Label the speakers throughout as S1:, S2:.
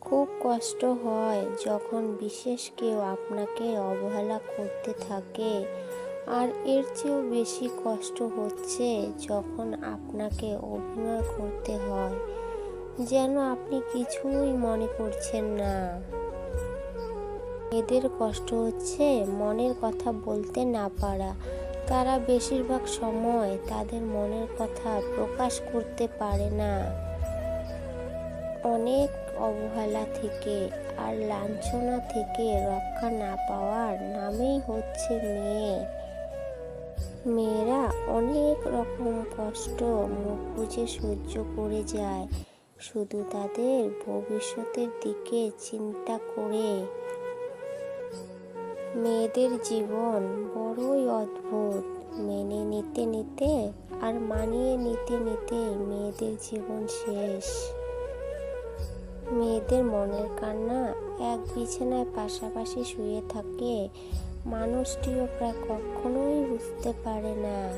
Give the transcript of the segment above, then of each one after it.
S1: খুব কষ্ট হয় যখন বিশেষ কেউ আপনাকে অবহেলা করতে থাকে। আর এর চেয়েও বেশি কষ্ট হচ্ছে যখন আপনাকে অভিনয় করতে হয়। যেন আপনি কিছুই মনে করছেন না। এদের কষ্ট হচ্ছে মনের কথা বলতে না পারা। তারা বেশিরভাগ সময় তাদের মনের কথা প্রকাশ করতে পারে না। অনেক অবহেলা থেকে আর লাঞ্ছনা থেকে রক্ষা না পাওয়ার নামেই হচ্ছে মেয়ে। মেয়েরা অনেক রকম কষ্ট মুখ বুঝে সহ্য করে যায়। শুধু তাদের ভবিষ্যতের দিকে চিন্তা করে। মেয়েদের জীবন বড়ই অদ্ভুত। মেনে নিতে নিতে আর মানিয়ে নিতে নিতে মেয়েদের জীবন শেষ। মেয়েদের মনের কান্না এক বিছানায় পাশাপাশি শুয়ে থাকে। মানুষটিও প্রায় কখনোই বুঝতে পারে না।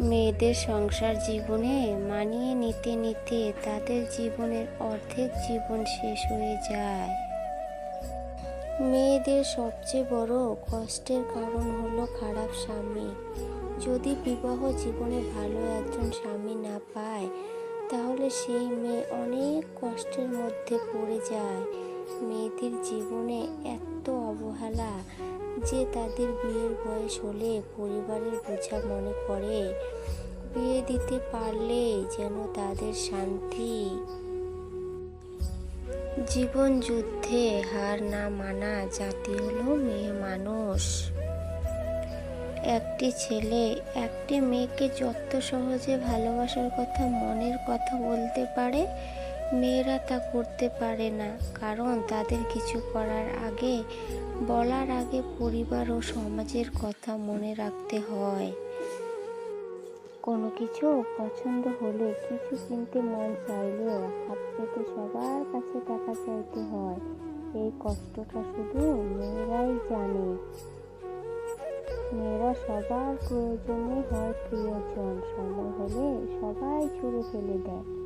S1: মেয়েদের সংসার জীবনে মানিয়ে নিতে নিতে তাদের জীবনের অর্ধেক জীবন শেষ হয়ে যায়। মেয়েদের সবচেয়ে বড় কষ্টের কারণ হলো খারাপ স্বামী। যদি বিবাহ জীবনে ভালো একজন স্বামী না পায় তাহলে সেই মেয়ে অনেক কষ্টের মধ্যে পড়ে যায়। মেয়েদের জীবনে এত অবহেলা যে তাদের বিয়ের বয়স হলে পরিবারের বোঝা মনে করে। বিয়ে দিতে পারলেই যেন তাদের শান্তি। জীবন যুদ্ধে হার না মানা জাতি হলো মেয়ে মানুষ। একটি ছেলে, একটি মেয়েকে যত সহজে ভালোবাসার কথা মনের কথা বলতে পারে, মেয়েরা তা করতে পারে না। কারণ তাদের কিছু করার আগে, বলার আগে পরিবার ও সমাজের কথা মনে রাখতে হয়। কোনো কিছু পছন্দ হলে কিছু কিনতে মন চাইলেও হাত পেতে সবার কাছে টাকা চাইতে হয়। এই কষ্টটা শুধু মেয়েরাই জানে। সবার প্রয়োজনে হয় প্রিয়জন। সময় হলে সবাই ছুঁড়ে ফেলে দেয়।